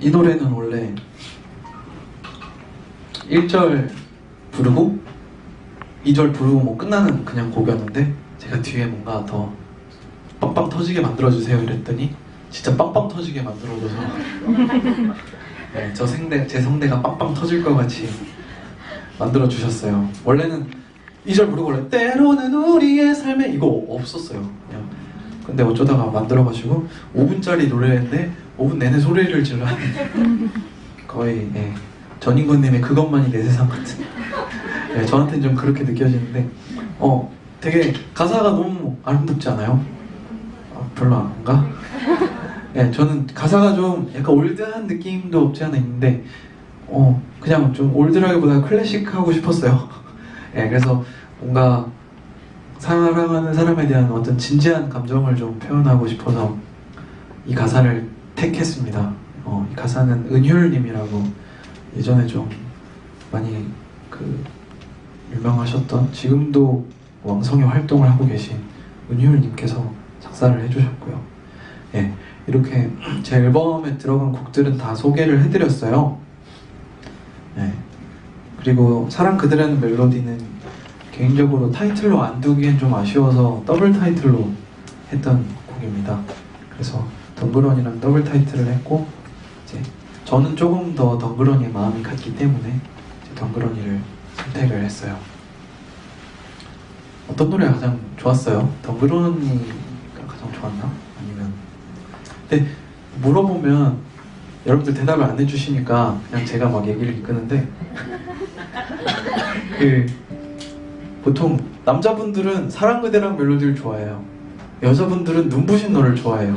이 노래는 원래 1절 부르고 2절 부르고 뭐 끝나는 그냥 곡이었는데 제가 뒤에 뭔가 더 빵빵 터지게 만들어주세요 이랬더니 진짜 빵빵 터지게 만들어줘서 네, 저 생대, 제 성대가 빵빵 터질 것 같이 만들어주셨어요. 원래는 2절 부르고 원래 때로는 우리의 삶에 이거 없었어요. 그냥 근데 어쩌다가 만들어가지고 5분짜리 노래인데 5분 내내 소리를 질러 거의 예, 전인권님의 그것만이 내 세상 같은 예, 저한테는 좀 그렇게 느껴지는데 어 되게 가사가 너무 아름답지 않아요? 아, 별로 안가? 예, 저는 가사가 좀 약간 올드한 느낌도 없지 않아 있는데 어 그냥 좀 올드라기보다 클래식 하고 싶었어요 예, 그래서 뭔가 사랑하는 사람에 대한 어떤 진지한 감정을 좀 표현하고 싶어서 이 가사를 택했습니다. 어, 이 가사는 은율님이라고 예전에 좀 많이 그 유명하셨던 지금도 왕성히 활동을 하고 계신 은율님께서 작사를 해주셨고요. 예, 이렇게 제 앨범에 들어간 곡들은 다 소개를 해드렸어요. 예, 그리고 사랑 그대라는 멜로디는 개인적으로 타이틀로 안 두기엔 좀 아쉬워서 더블 타이틀로 했던 곡입니다. 그래서 덩그러니랑 더블 타이틀을 했고 이제 저는 조금 더 덩그러니에 마음이 갔기 때문에 덩그러니를 선택을 했어요. 어떤 노래가 가장 좋았어요? 덩그러니가 가장 좋았나? 아니면 근데 물어보면 여러분들 대답을 안 해주시니까 그냥 제가 막 얘기를 이끄는데 그 보통 남자분들은 사랑 그대란 멜로디를 좋아해요. 여자분들은 눈부신 노래를 좋아해요.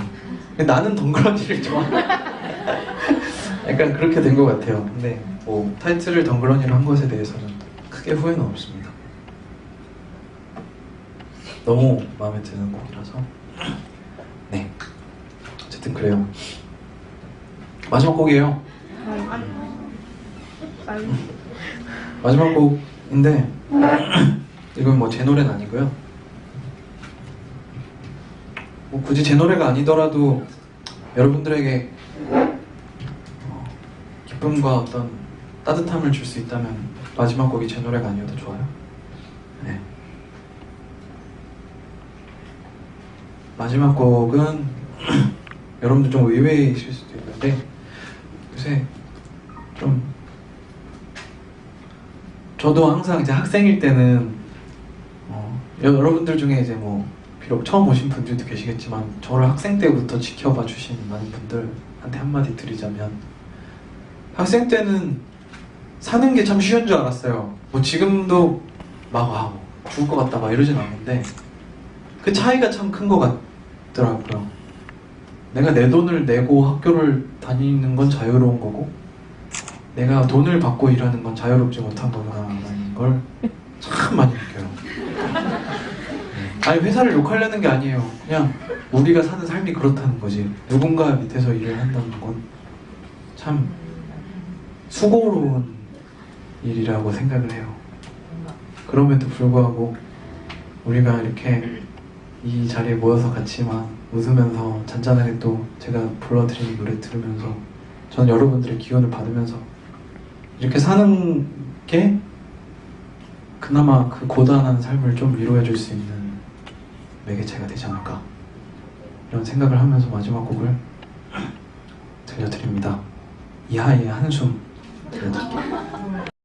나는 덩그러니를 좋아. 약간 그렇게 된 것 같아요. 근데 뭐 타이틀을 덩그러니로 한 것에 대해서는 크게 후회는 없습니다. 너무 마음에 드는 곡이라서 네 어쨌든 그래요. 마지막 곡이에요. 마지막 곡인데 이건 뭐 제 노래는 아니고요. 뭐 굳이 제 노래가 아니더라도 여러분들에게 어, 기쁨과 어떤 따뜻함을 줄 수 있다면 마지막 곡이 제 노래가 아니어도 좋아요. 네. 마지막 곡은 여러분들 좀 의외이실 수도 있는데 요새 좀 저도 항상 이제 학생일 때는 어, 여러분들 중에 이제 뭐 비록 처음 오신 분들도 계시겠지만 저를 학생 때부터 지켜봐 주신 많은 분들한테 한마디 드리자면 학생 때는 사는 게 참 쉬운 줄 알았어요. 뭐 지금도 막 와, 뭐 죽을 것 같다 막 이러진 않는데 그 차이가 참 큰 것 같더라고요. 내가 내 돈을 내고 학교를 다니는 건 자유로운 거고 내가 돈을 받고 일하는 건 자유롭지 못한 거구나 라는 걸 참 많이. 아니 회사를 욕하려는 게 아니에요. 그냥 우리가 사는 삶이 그렇다는 거지. 누군가 밑에서 일을 한다는 건 참 수고로운 일이라고 생각을 해요. 그럼에도 불구하고 우리가 이렇게 이 자리에 모여서 같이만 웃으면서 잔잔하게 또 제가 불러드리는 노래 들으면서 전 여러분들의 기운을 받으면서 이렇게 사는 게 그나마 그 고단한 삶을 좀 위로해 줄 수 있는 매개체가 되지 않을까 이런 생각을 하면서 마지막 곡을 들려드립니다. 이하이의 한숨 들려드릴게요.